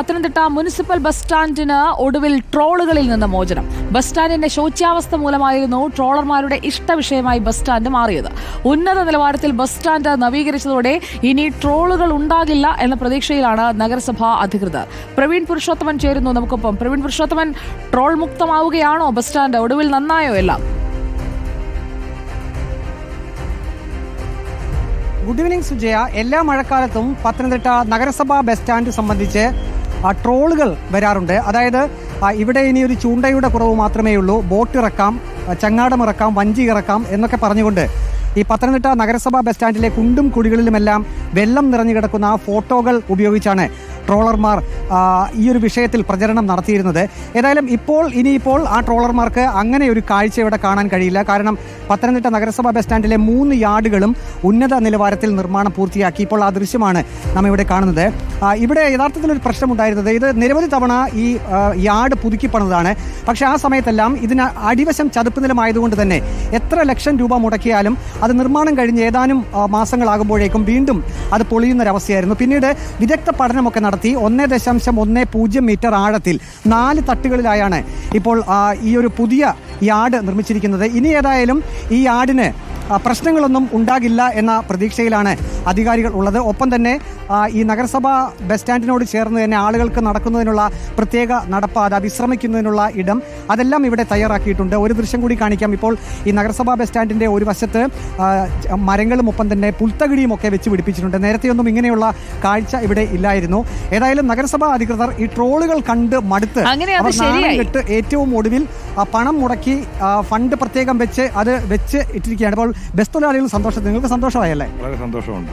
Pathanamthitta municipal bus സ്റ്റാൻഡിന് ഒടുവിൽ ട്രോളുകളിൽ നിന്ന് മോചനം. ബസ് സ്റ്റാൻഡിന്റെ ശോച്യാവസ്ഥ മൂലമായിരുന്നു ട്രോളർമാരുടെ ഇഷ്ടവിഷയമായി ബസ് സ്റ്റാൻഡ് മാറിയത്. ഉന്നത നിലവാരത്തിൽ ബസ് സ്റ്റാൻഡ് നവീകരിച്ചതോടെ ഇനി ട്രോളുകൾ ഉണ്ടാകില്ല എന്ന പ്രതീക്ഷയിലാണ് നഗരസഭാ അധികൃതർ. പ്രവീൺ പുരുഷോത്തമൻ ചേരുന്നു നമുക്കൊപ്പം. പ്രവീൺ പുരുഷോത്തമൻ ട്രോൾ മുക്തമാവുകയാണോ ബസ് സ്റ്റാൻഡ്? ഒടുവിൽ നന്നായോ എല്ലാം? Good evening Sujaya. എല്ലാ മഴക്കാലത്തും പത്തനംതിട്ട നഗരസഭാ ബസ് സ്റ്റാൻഡ് സംബന്ധിച്ച് ട്രോളുകൾ വരാറുണ്ട്. അതായത് ഇവിടെ ഇനി ഒരു ചൂണ്ടയുടെ കുറവ് മാത്രമേ ഉള്ളൂ. ബോട്ട് ഇറക്കാം ചങ്ങാടം ഇറക്കാം വഞ്ചി ഇറക്കാം എന്നൊക്കെ പറഞ്ഞുകൊണ്ട് ഈ പത്തനംതിട്ട നഗരസഭാ ബസ് സ്റ്റാൻഡിലെ കുണ്ടും കുഴികളിലുമെല്ലാം വെള്ളം നിറഞ്ഞു കിടക്കുന്ന ആ ഫോട്ടോകൾ ഉപയോഗിച്ചാണ് ട്രോളർമാർ ഈ ഒരു വിഷയത്തിൽ പ്രചരണം നടത്തിയിരുന്നത്. ഏതായാലും ഇപ്പോൾ ഇനിയിപ്പോൾ ആ ട്രോളർമാർക്ക് അങ്ങനെ ഒരു കാഴ്ച ഇവിടെ കാണാൻ കഴിയില്ല. കാരണം പത്തനംതിട്ട നഗരസഭാ ബസ് സ്റ്റാൻഡിലെ മൂന്ന് യാർഡുകളും ഉന്നത നിലവാരത്തിൽ നിർമ്മാണം പൂർത്തിയാക്കി. ഇപ്പോൾ ആ ദൃശ്യമാണ് നാം ഇവിടെ കാണുന്നത്. ഇവിടെ യഥാർത്ഥത്തിൽ ഒരു പ്രശ്നമുണ്ടായിരുന്നത്. ഇത് നിരവധി തവണ ഈ യാർഡ് പുതുക്കി പണിതാണ് പക്ഷേ ആ സമയത്തെല്ലാം ഇതിന് അടിവശം ചതുപ്പ് നിലമായതുകൊണ്ട് തന്നെ എത്ര ലക്ഷം രൂപ മുടക്കിയാലും അത് നിർമ്മാണം കഴിഞ്ഞ് ഏതാനും മാസങ്ങളാകുമ്പോഴേക്കും വീണ്ടും അത് പൊളിയുന്നൊരവസ്ഥയായിരുന്നു. പിന്നീട് വിദഗ്ധ പഠനമൊക്കെ നടത്തി ഒന്നേ ദശാംശം ഒന്ന് പൂജ്യം മീറ്റർ ആഴത്തിൽ നാല് തട്ടുകളിലായാണ് ഇപ്പോൾ ഈ ഒരു പുതിയ യാർഡ് നിർമ്മിച്ചിരിക്കുന്നത്. ഇനി ഏതായാലും ഈ യാർഡിന് പ്രശ്നങ്ങളൊന്നും ഉണ്ടാകില്ല എന്ന പ്രതീക്ഷയിലാണ് അധികാരികൾ ഉള്ളത്. ഒപ്പം തന്നെ ഈ നഗരസഭ ബസ് സ്റ്റാൻഡിനോട് ചേർന്ന് തന്നെ ആളുകൾക്ക് നടക്കുന്നതിനുള്ള പ്രത്യേക നടപ്പാത വിശ്രമിക്കുന്നതിനുള്ള ഇടം അതെല്ലാം ഇവിടെ തയ്യാറാക്കിയിട്ടുണ്ട്. ഒരു ദൃശ്യം കൂടി കാണിക്കാം. ഇപ്പോൾ ഈ നഗരസഭാ ബസ് സ്റ്റാൻഡിന്റെ ഒരു വശത്ത് മരങ്ങളും ഒപ്പം തന്നെ പുൽത്തകിടിയും ഒക്കെ വെച്ച് പിടിപ്പിച്ചിട്ടുണ്ട്. നേരത്തെയൊന്നും ഇങ്ങനെയുള്ള കാഴ്ച ഇവിടെ ഇല്ലായിരുന്നു. ഏതായാലും നഗരസഭാ അധികൃതർ ഈ ട്രോളുകൾ കണ്ട് മടുത്ത് അവർ. ഏറ്റവും ഒടുവിൽ പണം മുടക്കി ആ, ഫണ്ട് പ്രത്യേകം വെച്ച് അത് വെച്ച് ഇട്ടിരിക്കുകയാണ്. അപ്പോൾ ബസ് തൊഴിലാളികൾ സന്തോഷത്തിൽ നിങ്ങൾക്ക് സന്തോഷമായല്ലേ? വളരെ സന്തോഷമുണ്ട്.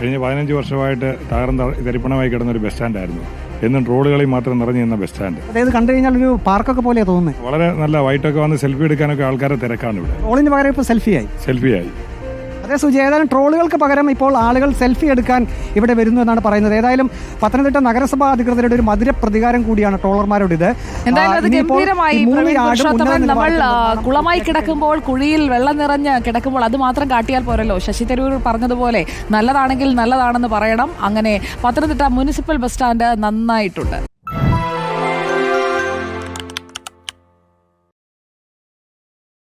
കഴിഞ്ഞ പതിനഞ്ച് വർഷമായിട്ട് തകർന്ന തരിപ്പണമായി കിടന്ന ഒരു ബസ് സ്റ്റാൻഡായിരുന്നു. എന്നും റോഡുകളിൽ മാത്രം നിറഞ്ഞു നിന്ന ബസ് സ്റ്റാൻഡ്. അതായത് കണ്ടു കഴിഞ്ഞാൽ ഒരു പാർക്കൊക്കെ പോലെ തോന്നുന്നത് വളരെ നല്ല വൈറ്റൊക്കെ വന്ന് സെൽഫി എടുക്കാനൊക്കെ ആൾക്കാരെ തിരക്കാണ് ഇവിടെ. ഓളിന് പകരം ഇപ്പോൾ സെൽഫിയായി. സെൽഫിയായി. അതേ സുജി ഏതായാലും ട്രോളുകൾക്ക് പകരം ഇപ്പോൾ ആളുകൾ സെൽഫി എടുക്കാൻ ഇവിടെ വരുന്നു എന്നാണ് പറയുന്നത്. ഏതായാലും പത്തനംതിട്ട നഗരസഭാ അധികൃതരുടെ ഒരു മധുര പ്രതികാരം കൂടിയാണ് ട്രോളർമാരോട് ഇത്. നമ്മൾ കുളമായി കിടക്കുമ്പോൾ കുഴിയിൽ വെള്ളം നിറഞ്ഞ് കിടക്കുമ്പോൾ അത് മാത്രം കാട്ടിയാൽ പോരല്ലോ. ശശി തരൂർ പറഞ്ഞതുപോലെ നല്ലതാണെങ്കിൽ നല്ലതാണെന്ന് പറയണം. അങ്ങനെ പത്തനംതിട്ട മുനിസിപ്പൽ ബസ് സ്റ്റാൻഡ് നന്നായിട്ടുണ്ട്.